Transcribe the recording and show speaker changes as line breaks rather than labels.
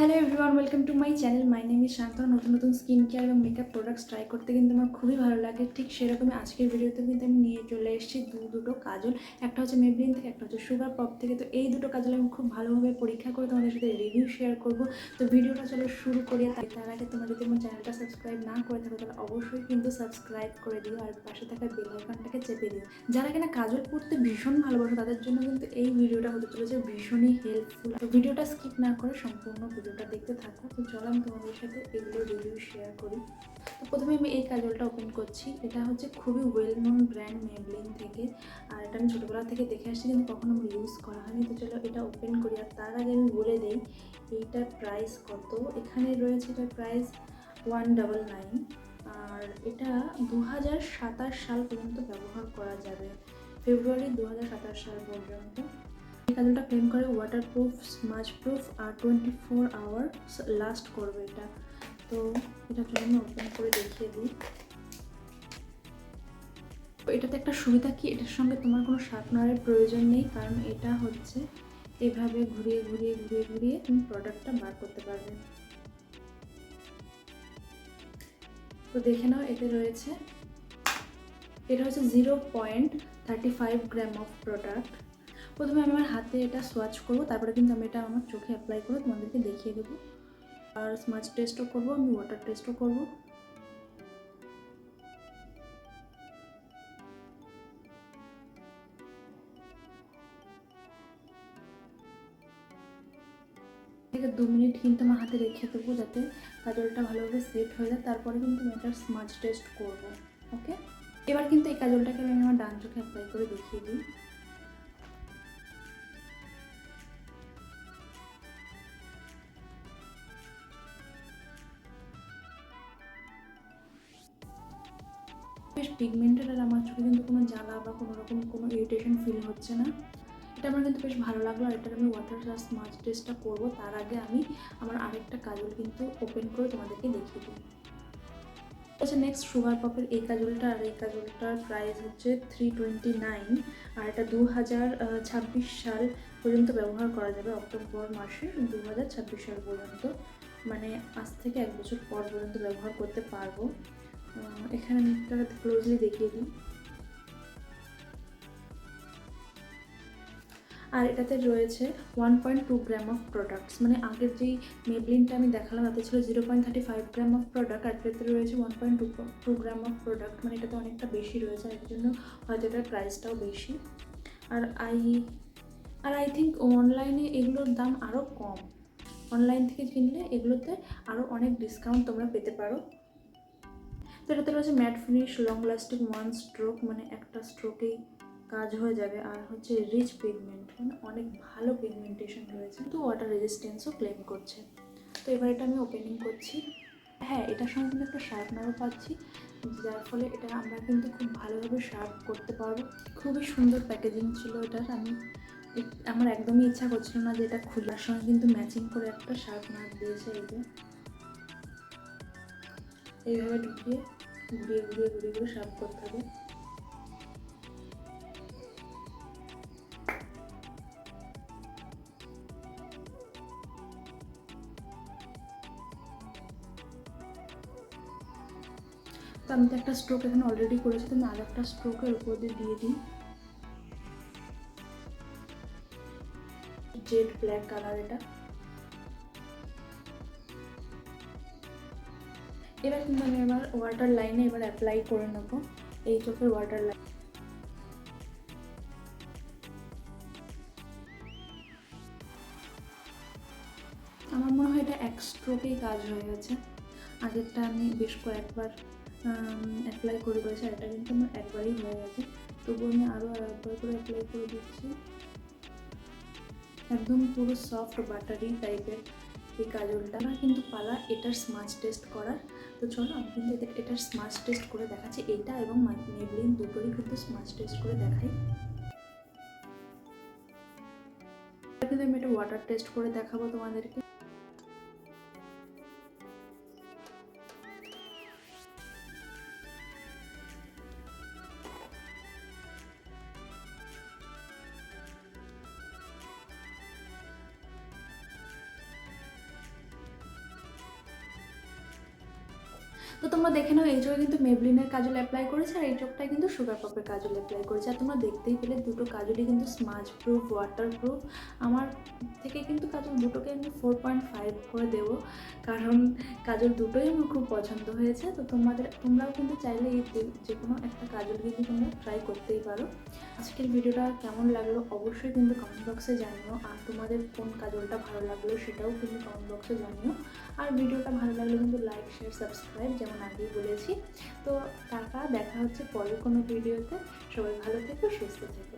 Hello everyone welcome to my channel my name is Shanto নতুন নতুন skin care এবং makeup products try করতে কিন্তু আমার খুবই ভালো লাগে। ঠিক সেরকমই আজকের ভিডিওতে কিন্তু আমি নিয়ে চলে এসেছি দু দুটো কাজল। একটা হচ্ছে মেবলিন থেকে, একটা হচ্ছে সুগার পপ থেকে। তো এই দুটো কাজল আমি খুব ভালোভাবে পরীক্ষা করে তোমাদের সাথে রিভিউ শেয়ার করব। তো ভিডিওটা চলো শুরু করি। তাই তার আগে তোমরা যদি আমার চ্যানেলটা সাবস্ক্রাইব না করে থাকো, তাহলে অবশ্যই কিন্তু সাবস্ক্রাইব করে দিও। আর পাশে থাকা বেল আইকনটাকে চেপে দিও। যারা কিনা কাজল পড়তে ভীষণ ভালোবাসো, তাদের জন্য কিন্তু এই ভিডিওটা হতে চলেছে ভীষণই হেল্পফুল তো ভিডিওটা স্কিপ না করে সম্পূর্ণ ভিডিওটা দেখতে থাকো। তো চলো আমি তোমাদের সাথে এগুলো রিভিউ শেয়ার করি। তো প্রথমে আমি এই কাজলটা ওপেন করছি। এটা হচ্ছে খুবই ওয়েল নোন ব্র্যান্ড মেবলিন থেকে। আর এটা আমি ছোটোবেলা থেকে দেখে আসছি, কিন্তু কখনো আমি ইউজ করা হয়নি। তো চলো এটা ওপেন করি। আর তার আগে আমি বলে দিই, এইটার প্রাইস কত? এখানে রয়েছে এটার প্রাইস ওয়ান ডাবল নাইন আর এটা দু হাজার সাতাশ সাল পর্যন্ত ব্যবহার করা যাবে। ফেব্রুয়ারি দু হাজার সাতাশ সাল পর্যন্ত। এই কাজলটা ক্লেম করে ওয়াটার প্রুফ স্মাজ প্রুফ আর টোয়েন্টি ফোর আওয়ার লাস্ট করবে এটা। তো এটা জন্য আমি ওপেন করে দেখিয়ে দিই। এটাতে একটা সুবিধা কি? এটার সঙ্গে তোমার কোনো শার্পনারের প্রয়োজন নেই, কারণ এটা হচ্ছে এভাবে ঘুরিয়ে ঘুরিয়ে ঘুরিয়ে ঘুরিয়ে তুমি প্রোডাক্টটা বার করতে পারবে। তো দেখে নাও, এতে রয়েছে, এটা হচ্ছে zero point thirty five gram of product প্রথমে আমি আমার হাতে এটা সোয়াচ করব, তারপরে কিন্তু আমি এটা আমার চোখে অ্যাপ্লাই করে তোমাদেরকে দেখিয়ে দেবো। আর স্মাচ টেস্টও করব, আমি ওয়াটার টেস্টও করব। দু মিনিট কিন্তু আমার হাতে রেখে দেবো যাতে কাজলটা ভালোভাবে সেট হয়ে যায়, তারপরে কিন্তু আমি এটার স্মাচ টেস্ট করব ওকে এবার কিন্তু এই কাজলটাকে আমি আমার ডান চোখে অ্যাপ্লাই করে দেখিয়ে দিই। বেশ পিগমেন্টেড আর আমার চোখে কিন্তু কোনো জ্বালা বা কোনো রকম কোনো ইরিটেশন ফিল হচ্ছে না। এটা আমার কিন্তু বেশ ভালো লাগল আর এটার আমি ওয়াটার আর স্মাচ টেস্টটা করব। তার আগে আমি আমার আরেকটা কাজল কিন্তু ওপেন করে তোমাদেরকে দেখিয়ে দিই। আচ্ছা নেক্সট সুগার পপের এই কাজলটা আর এই কাজলটার প্রাইস হচ্ছে থ্রি টোয়েন্টি নাইন আর এটা দু হাজার ছাব্বিশ সাল পর্যন্ত ব্যবহার করা যাবে অক্টোবর মাসে দু হাজার ছাব্বিশ সাল পর্যন্ত। মানে আজ থেকে এক বছর পর পর্যন্ত ব্যবহার করতে পারব। এখানে আমি একটা ক্লোজলি দেখিয়ে দিই। আর এটাতে রয়েছে one point two gram of products মানে আগের যেই মেবলিনটা আমি দেখালাম, তাতে ছিল zero point thirty five gram of product আর এটাতে রয়েছে one point two two gram of product মানে এটাতে অনেকটা বেশি রয়েছে এর জন্য হয়তো এটার প্রাইসটাও বেশি। আর আই আর আই থিঙ্ক অনলাইনে এগুলোর দাম আরও কম। অনলাইন থেকে কিনলে এগুলোতে আরও অনেক ডিসকাউন্ট তোমরা পেতে পারো। তো এটাতে রয়েছে matte finish long lasting one stroke মানে একটা স্ট্রোকেই কাজ হয়ে যাবে। আর হচ্ছে রিচ পিগমেন্ট মানে অনেক ভালো পিগমেন্টেশন রয়েছে তো ওয়াটার রেজিস্ট্যান্সও ক্লেম করছে। তো এবার এটা আমি ওপেনিং করছি। হ্যাঁ এটার সঙ্গে কিন্তু একটা শার্পনারও পাচ্ছি, যার ফলে এটা আমরা কিন্তু খুব ভালোভাবে শার্প করতে পারব। খুবই সুন্দর প্যাকেজিং ছিল এটার, আমি আমার একদমই ইচ্ছা করছিল না যে এটা খোলার সঙ্গে কিন্তু ম্যাচিং করে একটা শার্পনার দিয়েছে এই যে। এইভাবে ঢুকিয়ে ঘুরিয়ে ঘুরিয়ে ঘুরিয়ে ঘুরিয়ে শার্প করতে হবে। তো আমি তো একটা স্ট্রোক এখানে অলরেডি করেছি, তো আমি আর একটা স্ট্রোকের উপর দিয়ে দিয়ে দিই। জেড ব্ল্যাক কালার এটা। এবার কিন্তু আমি আমার ওয়াটার লাইনে এবার অ্যাপ্লাই করে নেব। এই চোখের ওয়াটার লাইন আমার মনে হয় এটা এক স্ট্রোকেই কাজ হয়ে গেছে। আগেরটা আমি বেশ কয়েকবার অ্যাপ্লাই করে করেছি এটা কিন্তু আমার একবারই হয়ে গেছে। তবু আমি আরও আর একবার করে অ্যাপ্লাই করে দিচ্ছি। একদম পুরো সফট বাটারি টাইপের এই কাজলটা। কিন্তু পালা এটার স্মাচ টেস্ট করার। তো চলো, আমি কিন্তু এটার স্মাচ টেস্ট করে দেখাচ্ছি। এটা এবং মেবলিন দুটোরই কিন্তু স্মাচ টেস্ট করে দেখাই। কিন্তু আমি এটা ওয়াটার টেস্ট করে দেখাবো তোমাদেরকে। তো তোমরা দেখে নাও, এই চোখে কিন্তু মেবলিনের কাজল অ্যাপ্লাই করেছে আর এই চোখটায় কিন্তু সুগার পপের কাজল অ্যাপ্লাই করেছে। আর তোমরা দেখতেই পেলে দুটো কাজলই কিন্তু স্মাজ প্রুফ ওয়াটার প্রুফ আমার থেকে কিন্তু কাজল দুটোকে আমি ফোর পয়েন্ট ফাইভ করে দেবো। কারণ কাজল দুটোই আমার খুব পছন্দ হয়েছে। তো তোমাদের, তোমরাও কিন্তু চাইলে এই যে- কোনো একটা কাজল কিন্তু তোমরা ট্রাই করতেই পারো। আজকের ভিডিওটা কেমন লাগল অবশ্যই কিন্তু কমেন্ট বক্সে জানিও। আর তোমাদের কোন কাজলটা ভালো লাগল সেটাও কিন্তু কমেন্ট বক্সে জানিও। আর ভিডিওটা ভালো লাগলে কিন্তু লাইক শেয়ার সাবস্ক্রাইব যেমন আগেই বলেছি। তো টাটা, দেখা হচ্ছে পরের কোনো ভিডিওতে। সবাই ভালো থেকো, সুস্থ থেকো।